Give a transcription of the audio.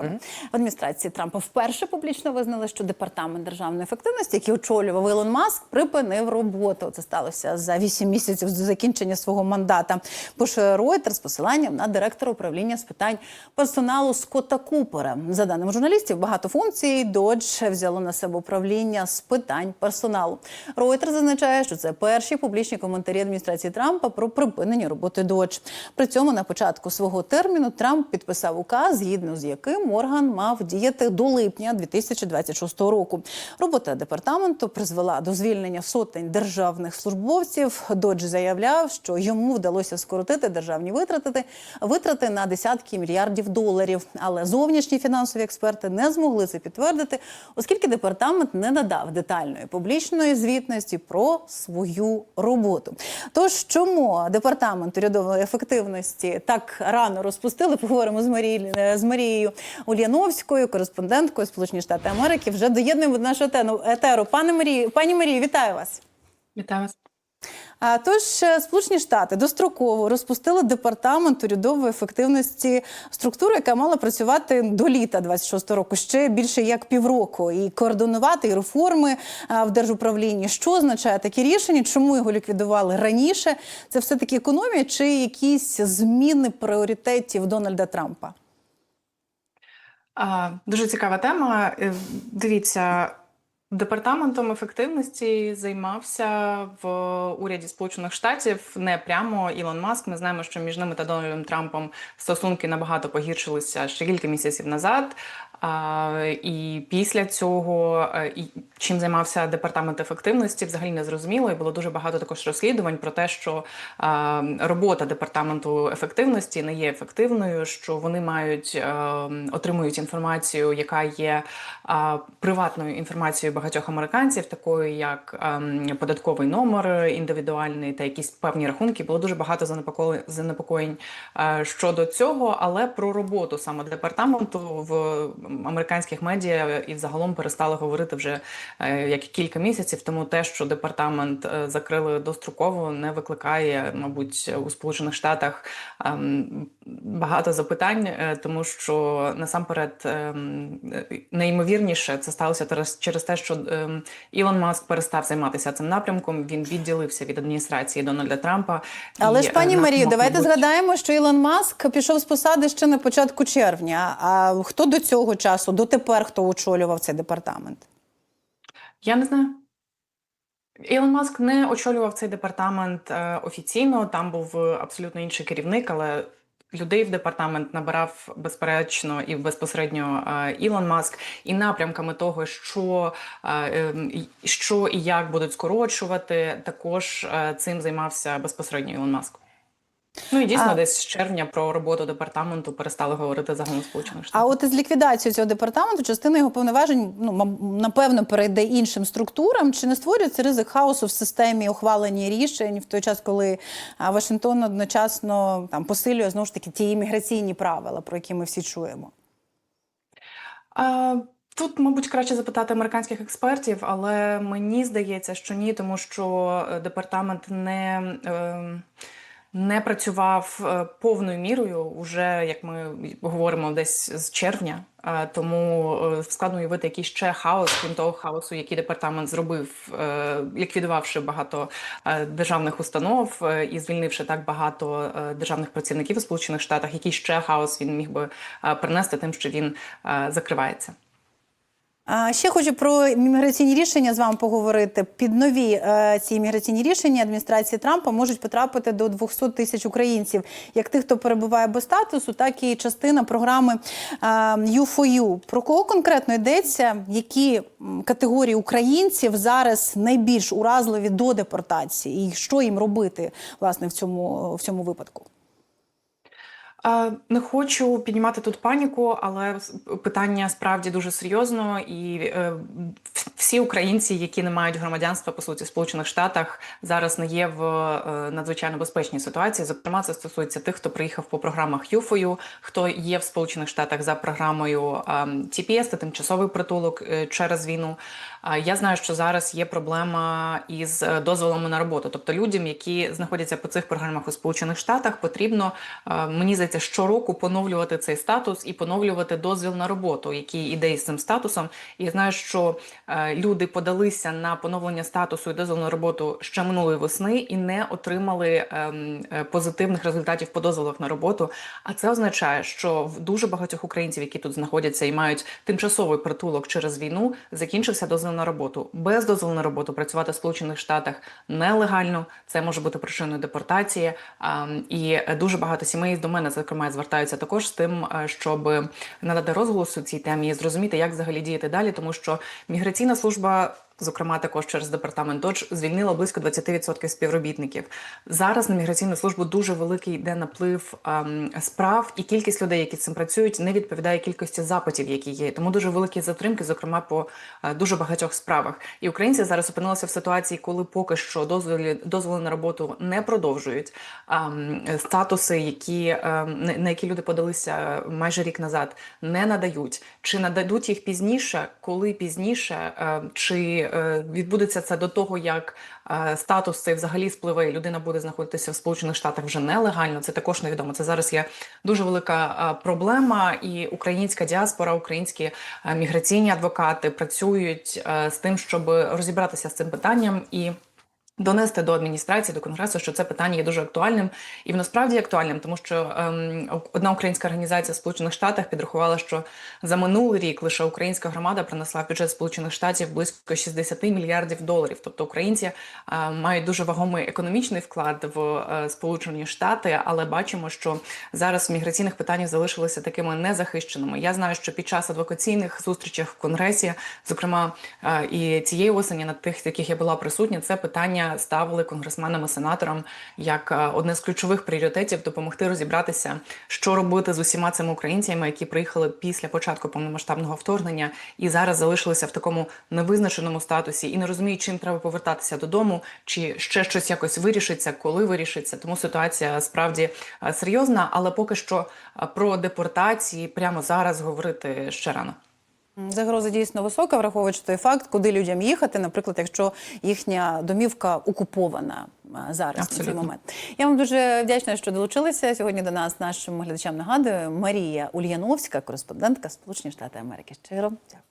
В адміністрації Трампа вперше публічно визнали, що департамент державної ефективності, який очолював Ілон Маск, припинив роботу. Це сталося за 8 місяців до закінчення свого мандата. Пише Reuters з посиланням на директора управління з питань персоналу Скотта Купера. За даними журналістів, багато функцій Dodge взяло на себе управління з питань персоналу. Reuters зазначає, що це перші публічні коментарі адміністрації Трампа про припинення роботи Dodge. При цьому на початку свого терміну Трамп підписав указ, згідно з яким орган мав діяти до липня 2026 року. Робота департаменту призвела до звільнення сотень державних службовців. Додж заявляв, що йому вдалося скоротити державні витрати витрати на десятки мільярдів доларів. Але зовнішні фінансові експерти не змогли це підтвердити, оскільки департамент не надав детальної публічної звітності про свою роботу. Тож чому департамент урядової ефективності так рано розпустили? Поговоримо з Марією з Марією Ульяновською, кореспонденткою Сполучені Штати Америки. Вже доєднуємо до нашого тену- етеру. Пане Марію, пані Марії, вітаю вас. Вітаю вас. А, Тож е, Сполучені Штати достроково розпустили департамент урядової ефективності структуру, яка мала працювати до літа 26 року, ще більше як півроку, і координувати і реформи в держуправлінні. Що означає такі рішення? Чому його ліквідували раніше? Це все таки економія чи якісь зміни пріоритетів Дональда Трампа? Дуже цікава тема. Е, Дивіться, департаментом ефективності займався в уряді Сполучених Штатів не прямо Ілон Маск. Ми знаємо, що між ними та Дональдом Трампом стосунки набагато погіршилися ще кілька місяців назад. І після цього е, і чим займався департамент ефективності, взагалі не зрозуміло. І було дуже багато також розслідувань про те, що робота департаменту ефективності не є ефективною, що вони мають е, отримують інформацію, яка є приватною інформацією багатьох американців, такою як ем, податковий номер індивідуальний та якісь певні рахунки. Було дуже багато занепокоєнь, е, щодо цього, але про роботу саме департаменту в американських медіа і взагалом перестали говорити вже е, як кілька місяців. Тому те, що департамент е, закрили достроково, не викликає, мабуть, у Сполучених Штатах ем, багато запитань, е, тому що насамперед ем, найімовірніше це сталося через- те, що ем, Ілон Маск перестав займатися цим напрямком. Він відділився від адміністрації Дональда Трампа. Але І, ж, пані на- Марію, мабуть, давайте згадаємо, що Ілон Маск пішов з посади ще на початку червня. А хто до цього часу, дотепер хто очолював цей департамент? Я не знаю. Ілон Маск не очолював цей департамент е, офіційно. Там був е, абсолютно інший керівник, але людей в департамент набирав безперечно і безпосередньо е, Ілон Маск, і напрямками того, що, ем, що і як будуть скорочувати, також цим займався безпосередньо Ілон Маск. Ну і дійсно, А- десь з червня про роботу департаменту перестали говорити загалом Сполучених штатів. А от із ліквідацією цього департаменту частина його повноважень ну напевно перейде іншим структурам. Чи не створюється ризик хаосу в системі ухвалення рішень в той час, коли Вашингтон одночасно там посилює знову ж таки ті імміграційні правила, про які ми всі чуємо? А, Тут, мабуть, краще запитати американських експертів, але мені здається, що ні, тому що е, департамент не, е, не працював е, повною мірою, уже як ми говоримо, десь з червня. Е, Тому е, складно уявити якийсь ще хаос, крім того хаосу, який департамент зробив, ліквідувавши багато державних установ і звільнивши так багато державних працівників у Сполучених Штатах. Який ще хаос він міг би принести тим, що він закривається. Ще хочу про імміграційні рішення з вами поговорити. Під нові е, ці імміграційні рішення адміністрації Трампа можуть потрапити до 200 тисяч українців, як тих, хто перебуває без статусу, так і частина програми е, U4U. Про кого конкретно йдеться? Які категорії українців зараз найбільш уразливі до депортації, і що їм робити власне в цьому в цьому випадку? Не хочу піднімати тут паніку, але питання справді дуже серйозно, і е, всі українці, які не мають громадянства по суті в Сполучених Штатах, зараз не є в е, надзвичайно безпечній ситуації. Зокрема, це стосується тих, хто приїхав по програмах ЮФОЮ, хто є в Сполучених Штатах за програмою TPS, це тимчасовий притулок е, через війну. Я знаю, що зараз є проблема із дозволами на роботу. Тобто людям, які знаходяться по цих програмах у Сполучених Штатах, потрібно мені здається щороку поновлювати цей статус і поновлювати дозвіл на роботу, який іде із цим статусом. І я знаю, що е, люди подалися на поновлення статусу і дозвіл на роботу ще минулої весни і не отримали ем, е, позитивних результатів по дозволах на роботу. А це означає, що в дуже багатьох українців, які тут знаходяться і мають тимчасовий притулок через війну, закінчився дозвіл на роботу. Без дозволу на роботу працювати в Сполучених Штатах нелегально. Це може бути причиною депортації. Ем, І дуже багато сімей до мене зокрема звертаються також з тим, е, щоб надати розголосу цій темі і зрозуміти, як взагалі діяти далі, тому що міграційна служба. Зокрема, також через департамент ДОДЖ звільнила близько 20% співробітників. Зараз на міграційну службу дуже великий йде наплив ем, справ, і кількість людей, які цим працюють, не відповідає кількості запитів, які є. Тому дуже великі затримки, зокрема по е, дуже багатьох справах. І українці зараз опинилися в ситуації, коли поки що дозволи дозволи на роботу не продовжують. Ем, статуси, які ем, на- які люди подалися майже рік назад, не надають. Чи нададуть їх пізніше, коли пізніше, е, чи е, відбудеться це до того, як е, статус цей взагалі спливе, і людина буде знаходитися в Сполучених Штатах вже нелегально. Це також невідомо. Це зараз є дуже велика е, проблема, і українська діаспора, українські е, міграційні адвокати працюють е, з тим, щоб розібратися з цим питанням і. Донести до адміністрації, до конгресу, що це питання є дуже актуальним, і воно справді актуальним, тому що ем, одна українська організація в Сполучених Штатах підрахувала, що за минулий рік лише українська громада принесла в бюджет Сполучених Штатів близько 60 мільярдів доларів. Тобто українці е, мають дуже вагомий економічний вклад в е, Сполучені Штати, але бачимо, що зараз в міграційних питаннях залишилися такими незахищеними. Я знаю, що під час адвокаційних зустрічей в конгресі, зокрема е, і цієї осені, на тих, яких я була присутня, це питання ставили конгресменам і сенаторам як е, одне з ключових пріоритетів допомогти розібратися, що робити з усіма цими українцями, які приїхали після початку повномасштабного вторгнення і зараз залишилися в такому невизначеному статусі і не розуміють, чим треба повертатися додому, чи ще щось якось вирішиться, коли вирішиться. Тому ситуація справді е, серйозна, але поки що е, про депортації прямо зараз говорити ще рано. Загроза дійсно висока, враховуючи той факт, куди людям їхати, наприклад, якщо їхня домівка окупована зараз зараз на цей момент. Я вам дуже вдячна, що долучилися сьогодні до нас. Нашим глядачам нагадую Марія Ульяновська, кореспондентка Сполучені Штати Америки. Щиро дякую.